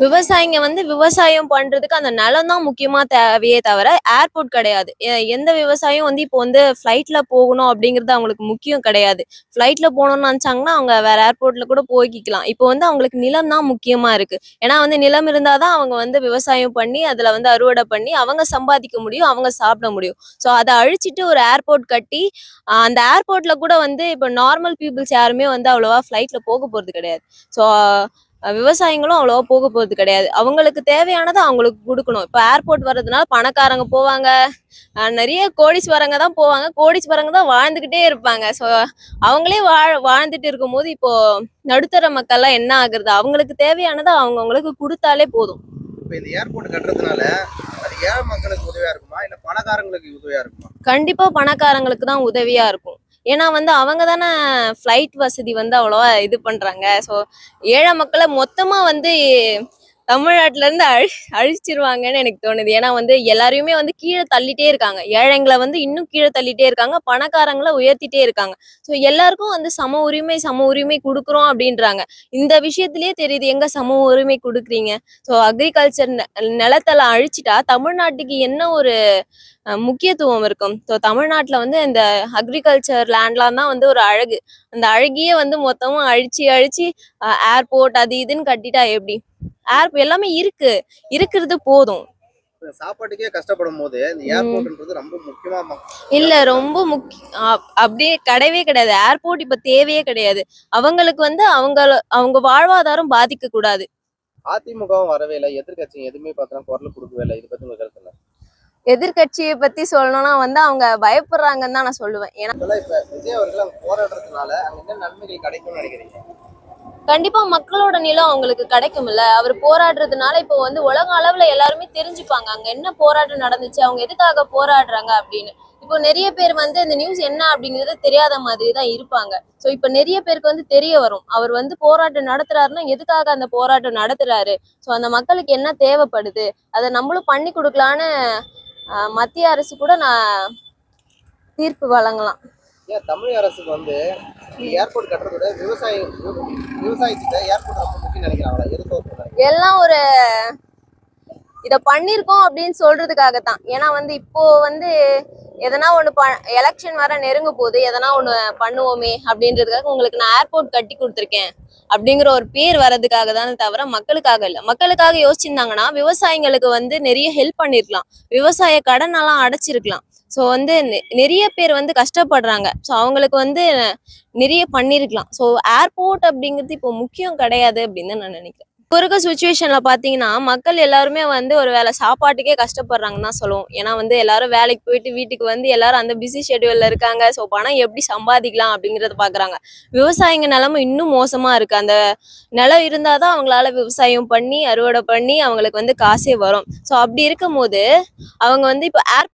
விவசாயிங்க வந்து விவசாயம் பண்றதுக்கு அந்த நிலம் தான் முக்கியமா தேவையே தவிர ஏர்போர்ட் கிடையாது. எந்த விவசாயம் வந்து இப்போ வந்து ஃப்ளைட்ல போகணும் அப்படிங்கிறது அவங்களுக்கு முக்கியம் கிடையாது. ஃப்ளைட்ல போகணும்னு நினைச்சாங்கன்னா அவங்க வேற ஏர்போர்ட்ல கூட போய்க்கலாம் இப்போ வந்து அவங்களுக்கு நிலம் தான் முக்கியமா இருக்கு. ஏன்னா வந்து நிலம் இருந்தாதான் அவங்க வந்து விவசாயம் பண்ணி அதுல வந்து அறுவடை பண்ணி அவங்க சம்பாதிக்க முடியும் அவங்க சாப்பிட முடியும். ஸோ அதை அழிச்சிட்டு ஒரு ஏர்போர்ட் கட்டி அந்த ஏர்போர்ட்ல கூட வந்து இப்போ நார்மல் பீப்புள்ஸ் யாருமே வந்து அவ்வளோவா ஃப்ளைட்ல போக போறது கிடையாது. ஸோ விவசாயிங்களும் அவ்வளவா போக போறது கிடையாது. அவங்களுக்கு தேவையானதை அவங்களுக்கு கொடுக்கணும். இப்போ ஏர்போர்ட் வர்றதுனால பணக்காரங்க போவாங்க. நிறைய கோடீஸ்வரங்க தான் போவாங்க. கோடீஸ்வரங்க தான் வாழ்ந்துகிட்டே இருப்பாங்க. ஸோ அவங்களே வாழ் வாழ்ந்துட்டு இருக்கும்போது இப்போ நடுத்தர மக்கள்லாம் என்ன ஆகுறது? அவங்களுக்கு தேவையானதை அவங்கவுங்களுக்கு கொடுத்தாலே போதும். இப்ப இந்த ஏர்போர்ட் கட்டுறதுனால அது ஏழை மக்களுக்கு உதவியா இருக்குமா? இல்ல பணக்காரங்களுக்கு உதவியா இருக்குமா? கண்டிப்பா பணக்காரங்களுக்கு தான் உதவியா இருக்கும். ஏன்னா வந்து அவங்க தானே ஃப்ளைட் வசதி வந்து அவ்வளோவா இது பண்ணுறாங்க ஸோ ஏழை மக்களை மொத்தமாக வந்து தமிழ்நாட்டுல இருந்து அழி அழிச்சிருவாங்கன்னு எனக்கு தோணுது. ஏன்னா வந்து எல்லாரையுமே வந்து கீழே தள்ளிட்டே இருக்காங்க. ஏழைங்களை வந்து இன்னும் கீழே தள்ளிட்டே இருக்காங்க. பணக்காரங்களை உயர்த்திட்டே இருக்காங்க. ஸோ எல்லாருக்கும் வந்து சம உரிமை சம உரிமை கொடுக்குறோம் அப்படின்றாங்க. இந்த விஷயத்திலேயே தெரியுது எங்க சம உரிமை கொடுக்குறீங்க? ஸோ அக்ரிகல்ச்சர் நிலத்தெல்லாம் அழிச்சிட்டா தமிழ்நாட்டுக்கு என்ன ஒரு முக்கியத்துவம் இருக்கும்? ஸோ தமிழ்நாட்டில் வந்து இந்த அக்ரிகல்ச்சர் லேண்ட்லாம் தான் வந்து ஒரு அழகு. அந்த அழகியே வந்து மொத்தமும் அழிச்சு அழிச்சு ஏர்போர்ட் அது இதுன்னு கட்டிட்டா எப்படி? ஏர் எல்லாமே இருக்கு. இருக்கிறது போதும். சாப்பாட்டுக்கே கஷ்டப்படும் போது இந்த ஏர்போர்ட்ன்றது ரொம்ப முக்கியமா மக்- இல்ல ரொம்ப முக்கிய அப்- அப்படியே கிடையவே கிடையாது. ஏர்போர்ட் இப்ப தேவையே கிடையாது. அவங்களுக்கு வந்து அவங்க அவங்க வாழ்வாதாரம் பாதிக்க கூடாது. அதிமுகவும் வரவே இல்லை. எதிர்கட்சிங்க எதுவுமே பார்த்தா குரல் கொடுக்கவே இல்லை. இதை பத்தி உங்க எதிர்கட்சியை பத்தி சொல்லணும்னா வந்து அவங்க பயப்படுறாங்கன்னு தான் நான் சொல்லுவேன். ஏன்னா இப்ப விஜய் அவர்கள் போராடுறதுனால அங்க என்ன நன்மைகள் கிடைக்கும்னு நினைக்கிறீங்க? கண்டிப்பா மக்களோட நிலம் அவங்களுக்கு கிடைக்கும்ல. அவர் போராடுறதுனால இப்போ வந்து உலக அளவுல எல்லாருமே தெரிஞ்சுப்பாங்க. அங்க என்ன போராட்டம் நடந்துச்சு? அவங்க எதுக்காக போராடுறாங்க அப்படின்னு. இப்போ நிறைய பேர் வந்து இந்த நியூஸ் என்ன அப்படிங்கிறது தெரியாத மாதிரி தான் இருப்பாங்க. ஸோ இப்போ நிறைய பேருக்கு வந்து தெரிய வரும். அவர் வந்து போராட்டம் நடத்துறாருன்னா எதுக்காக அந்த போராட்டம் நடத்துறாரு? ஸோ அந்த மக்களுக்கு என்ன தேவைப்படுது? அதை நம்மளும் பண்ணி கொடுக்கலான்னு மத்திய அரசு கூட நான் தீர்ப்பு வழங்கலாம். ஏன் தமிழக அரசுக்கு வந்து ஏர்போர்ட் கட்டுறத விட விவசாய விவசாயத்துக்கு ஏர்போர்ட் ரொம்ப முக்கியம் நினைக்கிறாங்களா எல்லாம் ஒரு இதை பண்ணியிருக்கோம் அப்படின்னு சொல்றதுக்காக தான் ஏன்னா வந்து இப்போ வந்து எதனா ஒன்று ப எலெக்ஷன் வர நெருங்க போது எதனா ஒன்று பண்ணுவோமே அப்படின்றதுக்காக உங்களுக்கு நான் ஏர்போர்ட் கட்டி கொடுத்துருக்கேன் அப்படிங்கிற ஒரு பேர் வர்றதுக்காக தானே தவிர மக்களுக்காக இல்லை. மக்களுக்காக யோசிச்சிருந்தாங்கன்னா விவசாயிங்களுக்கு வந்து நிறைய ஹெல்ப் பண்ணிருக்கலாம். விவசாய கடனெல்லாம் அடைச்சிருக்கலாம். ஸோ வந்து நிறைய பேர் வந்து கஷ்டப்படுறாங்க. ஸோ அவங்களுக்கு வந்து நிறைய பண்ணியிருக்கலாம் ஸோ ஏர்போர்ட் அப்படிங்கிறது இப்போ முக்கியம் கிடையாது அப்படின்னு தான் நான் நினைக்கிறேன். இப்போ இருக்க சுச்சுவேஷனில் பார்த்தீங்கன்னா மக்கள் எல்லாருமே வந்து ஒரு வேளை சாப்பாட்டுக்கே கஷ்டப்படுறாங்கன்னு தான் சொல்லுவோம். ஏன்னா வந்து எல்லாரும் வேலைக்கு போயிட்டு வீட்டுக்கு வந்து எல்லாரும் அந்த பிஸி ஷெடியூலில் இருக்காங்க. ஸோ பணம் எப்படி சம்பாதிக்கலாம் அப்படிங்கிறத பார்க்குறாங்க விவசாயிங்க நிலமும் இன்னும் மோசமாக இருக்குது அந்த நிலம் இருந்தால் தான் அவங்களால விவசாயம் பண்ணி அறுவடை பண்ணி அவங்களுக்கு வந்து காசே வரும். ஸோ அப்படி இருக்கும் போது அவங்க வந்து இப்போ ஏர்